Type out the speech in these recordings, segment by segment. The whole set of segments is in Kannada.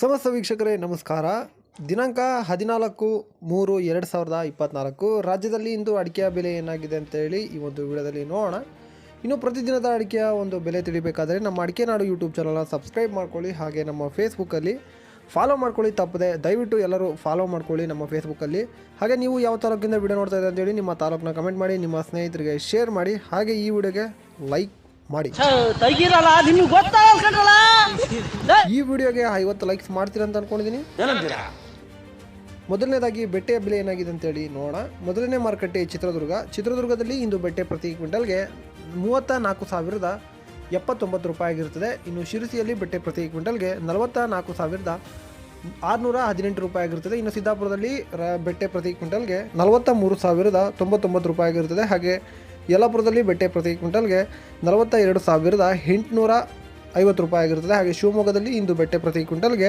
ಸಮಸ್ತ ವೀಕ್ಷಕರೇ, ನಮಸ್ಕಾರ. ದಿನಾಂಕ ಹದಿನಾಲ್ಕು ಮೂರು ಎರಡು ಸಾವಿರದ ಇಪ್ಪತ್ತ್ನಾಲ್ಕು ರಾಜ್ಯದಲ್ಲಿ ಇಂದು ಅಡಿಕೆಯ ಬೆಲೆ ಏನಾಗಿದೆ ಅಂತೇಳಿ ಈ ಒಂದು ವಿಡಿಯೋದಲ್ಲಿ ನೋಡೋಣ. ಇನ್ನು ಪ್ರತಿದಿನದ ಅಡಿಕೆಯ ಒಂದು ಬೆಲೆ ತಿಳಿಬೇಕಾದರೆ ನಮ್ಮ ಅಡಿಕೆ ನಾಡು ಯೂಟ್ಯೂಬ್ ಚಾನಲ್ನ ಸಬ್ಸ್ಕ್ರೈಬ್ ಮಾಡ್ಕೊಳ್ಳಿ, ಹಾಗೆ ನಮ್ಮ ಫೇಸ್ಬುಕ್ಕಲ್ಲಿ ಫಾಲೋ ಮಾಡ್ಕೊಳ್ಳಿ. ತಪ್ಪದೆ ದಯವಿಟ್ಟು ಎಲ್ಲರೂ ಫಾಲೋ ಮಾಡ್ಕೊಳ್ಳಿ ನಮ್ಮ ಫೇಸ್ಬುಕ್ಕಲ್ಲಿ. ಹಾಗೆ ನೀವು ಯಾವ ತಾಲೂಕಿಂದ ವಿಡಿಯೋ ನೋಡ್ತಾ ಇದ್ದಾರೆ ಅಂತೇಳಿ ನಿಮ್ಮ ತಾಲೂಕನ್ನ ಕಮೆಂಟ್ ಮಾಡಿ, ನಿಮ್ಮ ಸ್ನೇಹಿತರಿಗೆ ಶೇರ್ ಮಾಡಿ, ಹಾಗೆ ಈ ವಿಡಿಯೋಗೆ ಲೈಕ್ ಮಾಡಿ. ಈ ವಿಡಿಯೋಗೆ ಐವತ್ತು ಲೈಕ್ಸ್ ಮಾಡ್ತೀರಾ ಅಂತ ಅನ್ಕೊಂಡಿದ್ದೀನಿ ಏನಂತೀರಾ? ಮೊದಲನೇದಾಗಿ ಬೆಟ್ಟೆಯ ಬೆಲೆ ಏನಾಗಿದೆ ಅಂತೇಳಿ ನೋಡೋಣ. ಮೊದಲನೇ ಮಾರುಕಟ್ಟೆ ಚಿತ್ರದುರ್ಗ. ಚಿತ್ರದುರ್ಗದಲ್ಲಿ ಇಂದು ಬೆಟ್ಟೆ ಪ್ರತಿ ಕ್ವಿಂಟಲ್ಗೆ ಮೂವತ್ತ ನಾಲ್ಕು ಸಾವಿರದ ಎಪ್ಪತ್ತೊಂಬತ್ತು ರೂಪಾಯಿ ಆಗಿರುತ್ತದೆ ಇನ್ನು ಶಿರಸಿಯಲ್ಲಿ ಬೆಟ್ಟೆ ಪ್ರತಿ ಕ್ವಿಂಟಲ್ಗೆ ನಲವತ್ತ ನಾಲ್ಕು ಸಾವಿರದ ಆರುನೂರ ಹದಿನೆಂಟು ರೂಪಾಯಿ ಆಗಿರುತ್ತದೆ ಇನ್ನು ಸಿದ್ದಾಪುರದಲ್ಲಿ ರ ಬೆಟ್ಟೆ ಪ್ರತಿ ಕ್ವಿಂಟಲ್ಗೆ ನಲವತ್ತ ಮೂರು ಸಾವಿರದ ತೊಂಬತ್ತೊಂಬತ್ತು ರೂಪಾಯಿ ಆಗಿರುತ್ತದೆ ಹಾಗೆ ಯಲ್ಲಾಪುರದಲ್ಲಿ ಬೆಟ್ಟೆ ಪ್ರತಿ ಕ್ವಿಂಟಲ್ಗೆ ನಲವತ್ತ ಎರಡು ಸಾವಿರದ ಎಂಟುನೂರ ಐವತ್ತು ರೂಪಾಯಿ ಆಗಿರುತ್ತದೆ. ಹಾಗೆ ಶಿವಮೊಗ್ಗದಲ್ಲಿ ಇಂದು ಬೆಟ್ಟೆ ಪ್ರತಿ ಕ್ವಿಂಟಲ್ಗೆ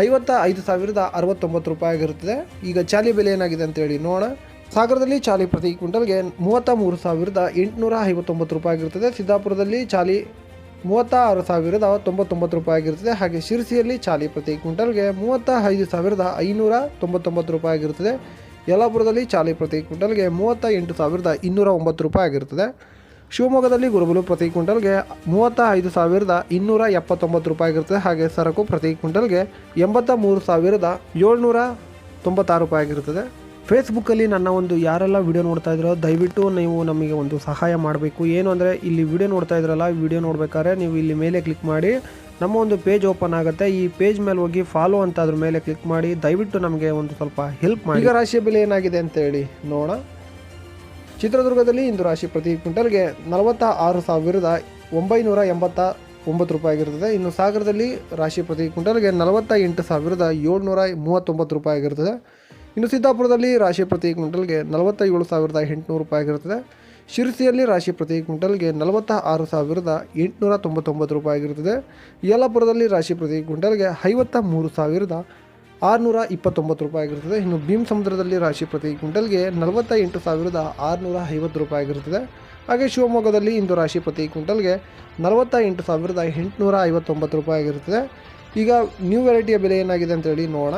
ಐವತ್ತ ಐದು ಸಾವಿರದ ಅರವತ್ತೊಂಬತ್ತು ರೂಪಾಯಿ ಆಗಿರುತ್ತದೆ. ಈಗ ಚಾಲಿ ಬೆಲೆ ಏನಾಗಿದೆ ಅಂತೇಳಿ ನೋಡೋಣ. ಸಾಗರದಲ್ಲಿ ಚಾಲಿ ಪ್ರತಿ ಕ್ವಿಂಟಲ್ಗೆ ಮೂವತ್ತ ಮೂರು ಸಾವಿರದ ಎಂಟುನೂರ ಐವತ್ತೊಂಬತ್ತು ರೂಪಾಯಿ ಆಗಿರುತ್ತದೆ. ಸಿದ್ದಾಪುರದಲ್ಲಿ ಚಾಲಿ ಮೂವತ್ತ ಆರು ಸಾವಿರದ ತೊಂಬತ್ತೊಂಬತ್ತು ರೂಪಾಯಿ ಆಗಿರುತ್ತದೆ. ಹಾಗೆ ಶಿರಸಿಯಲ್ಲಿ ಚಾಲಿ ಪ್ರತಿ ಕ್ವಿಂಟಲ್ಗೆ ಮೂವತ್ತ ಐದು ಸಾವಿರದ ಐನೂರ ತೊಂಬತ್ತೊಂಬತ್ತು ರೂಪಾಯಿ ಆಗಿರುತ್ತದೆ. ಯಲ್ಲಾಪುರದಲ್ಲಿ ಚಾಲಿ ಪ್ರತಿ ಕ್ವಿಂಟಲ್ಗೆ ಮೂವತ್ತ ಎಂಟು ಸಾವಿರದ ಇನ್ನೂರ ಒಂಬತ್ತು ರೂಪಾಯಿ ಆಗಿರ್ತದೆ ಶಿವಮೊಗ್ಗದಲ್ಲಿ ಗುರುಬಲು ಪ್ರತಿ ಕ್ವಿಂಟಲ್ಗೆ ಮೂವತ್ತ ಐದು ಸಾವಿರದ ಇನ್ನೂರ ಎಪ್ಪತ್ತೊಂಬತ್ತು ರೂಪಾಯಿ ಆಗಿರ್ತದೆ ಹಾಗೆ ಸರಕು ಪ್ರತಿ ಕ್ವಿಂಟಲ್ಗೆ ಎಂಬತ್ತ ಮೂರು ಸಾವಿರದ ಏಳ್ನೂರ ತೊಂಬತ್ತಾರು ರೂಪಾಯಿ ಆಗಿರುತ್ತದೆ. ಫೇಸ್ಬುಕ್ಕಲ್ಲಿ ನನ್ನ ಒಂದು ಯಾರೆಲ್ಲ ವಿಡಿಯೋ ನೋಡ್ತಾ ಇದ್ರೋ, ದಯವಿಟ್ಟು ನೀವು ನಮಗೆ ಒಂದು ಸಹಾಯ ಮಾಡಬೇಕು. ಏನು ಅಂದರೆ, ಇಲ್ಲಿ ವಿಡಿಯೋ ನೋಡ್ತಾ ಇದ್ರಲ್ಲ, ವಿಡಿಯೋ ನೋಡ್ಬೇಕಾದ್ರೆ ನೀವು ಇಲ್ಲಿ ಮೇಲೆ ಕ್ಲಿಕ್ ಮಾಡಿ, ನಮ್ಮ ಒಂದು ಪೇಜ್ ಓಪನ್ ಆಗುತ್ತೆ. ಈ ಪೇಜ್ ಮೇಲೆ ಹೋಗಿ ಫಾಲೋ ಅಂತ ಅದ್ರ ಮೇಲೆ ಕ್ಲಿಕ್ ಮಾಡಿ, ದಯವಿಟ್ಟು ನಮಗೆ ಒಂದು ಸ್ವಲ್ಪ ಹೆಲ್ಪ್ ಮಾಡಿ. ಈಗ ರಾಶಿಯ ಬೆಲೆ ಏನಾಗಿದೆ ಅಂತ ಹೇಳಿ ನೋಡೋಣ. ಚಿತ್ರದುರ್ಗದಲ್ಲಿ ಇಂದು ರಾಶಿ ಪ್ರತಿ ಕ್ವಿಂಟಲ್ಗೆ ನಲವತ್ತ ಆರು ಸಾವಿರದ ಒಂಬೈನೂರ ಎಂಬತ್ತ ಒಂಬತ್ತು ರೂಪಾಯಿ ಆಗಿರ್ತದೆ ಇನ್ನು ಸಾಗರದಲ್ಲಿ ರಾಶಿ ಪ್ರತಿ ಕ್ವಿಂಟಲ್ಗೆ ನಲವತ್ತ ಎಂಟು ಸಾವಿರದ ಏಳ್ನೂರ ಮೂವತ್ತೊಂಬತ್ತು ರೂಪಾಯಿ ಆಗಿರ್ತದೆ ಇನ್ನು ಸಿದ್ದಾಪುರದಲ್ಲಿ ರಾಶಿ ಪ್ರತಿ ಕ್ವಿಂಟಲ್ಗೆ ನಲವತ್ತ ಏಳು ಸಾವಿರದ ಎಂಟುನೂರು ರೂಪಾಯಿ ಆಗಿರ್ತದೆ ಶಿರಸಿಯಲ್ಲಿ ರಾಶಿ ಪ್ರತಿ ಕ್ವಿಂಟಲ್ಗೆ ನಲವತ್ತ ಆರು ಸಾವಿರದ ಎಂಟುನೂರ ತೊಂಬತ್ತೊಂಬತ್ತು ರೂಪಾಯಿ ಆಗಿರ್ತದೆ ಯಲ್ಲಾಪುರದಲ್ಲಿ ರಾಶಿ ಪ್ರತಿ ಕ್ವಿಂಟಲ್ಗೆ ಐವತ್ತ ಮೂರು ಸಾವಿರದ ಆರುನೂರ ಇಪ್ಪತ್ತೊಂಬತ್ತು ರೂಪಾಯಿ ಆಗಿರ್ತದೆ ಇನ್ನು ಭೀಮ್ ಸಮುದ್ರದಲ್ಲಿ ರಾಶಿ ಪ್ರತಿ ಕ್ವಿಂಟಲ್ಗೆ ನಲವತ್ತ ಎಂಟು ಸಾವಿರದ ಆರುನೂರ ಐವತ್ತು ರೂಪಾಯಿ ಆಗಿರ್ತದೆ ಹಾಗೆ ಶಿವಮೊಗ್ಗದಲ್ಲಿ ಇಂದು ರಾಶಿ ಪ್ರತಿ ಕ್ವಿಂಟಲ್ಗೆ ನಲವತ್ತ ಎಂಟು ಸಾವಿರದ ಎಂಟುನೂರ ಐವತ್ತೊಂಬತ್ತು ರೂಪಾಯಿ ಆಗಿರ್ತದೆ ಈಗ ನ್ಯೂ ವೆರೈಟಿಯ ಬೆಲೆ ಏನಾಗಿದೆ ಅಂತೇಳಿ ನೋಡೋಣ.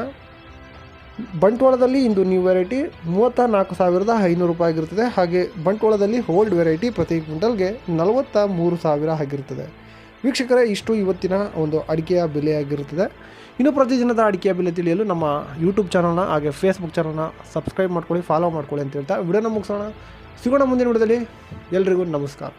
ಬಂಟ್ವಾಳದಲ್ಲಿ ಇಂದು ನ್ಯೂ ವೆರೈಟಿ ಮೂವತ್ತ ನಾಲ್ಕು ಸಾವಿರದ ಐನೂರು ರೂಪಾಯಿ ಆಗಿರ್ತದೆ ಹಾಗೆ ಬಂಟ್ವಾಳದಲ್ಲಿ ಓಲ್ಡ್ ವೆರೈಟಿ ಪ್ರತಿ ಕ್ವಿಂಟಲ್ಗೆ ನಲವತ್ತ ಮೂರು ಸಾವಿರ ಆಗಿರ್ತದೆ ವೀಕ್ಷಕರೇ, ಇಷ್ಟು ಇವತ್ತಿನ ಒಂದು ಅಡಿಕೆಯ ಬೆಲೆಯಾಗಿರುತ್ತದೆ. ಇನ್ನು ಪ್ರತಿದಿನದ ಅಡಿಕೆಯ ಬೆಲೆ ತಿಳಿಯಲು ನಮ್ಮ ಯೂಟ್ಯೂಬ್ ಚಾನಲ್ನ ಹಾಗೆ ಫೇಸ್ಬುಕ್ ಚಾನಲ್ನ ಸಬ್ಸ್ಕ್ರೈಬ್ ಮಾಡ್ಕೊಳ್ಳಿ ಫಾಲೋ ಮಾಡ್ಕೊಳ್ಳಿ ಅಂತ ಹೇಳ್ತಾ ವಿಡಿಯೋನ ಮುಗಿಸೋಣ. ಸಿಗೋಣ ಮುಂದಿನ ವಿಡಿಯೋದಲ್ಲಿ. ಎಲ್ರಿಗೂ ನಮಸ್ಕಾರ.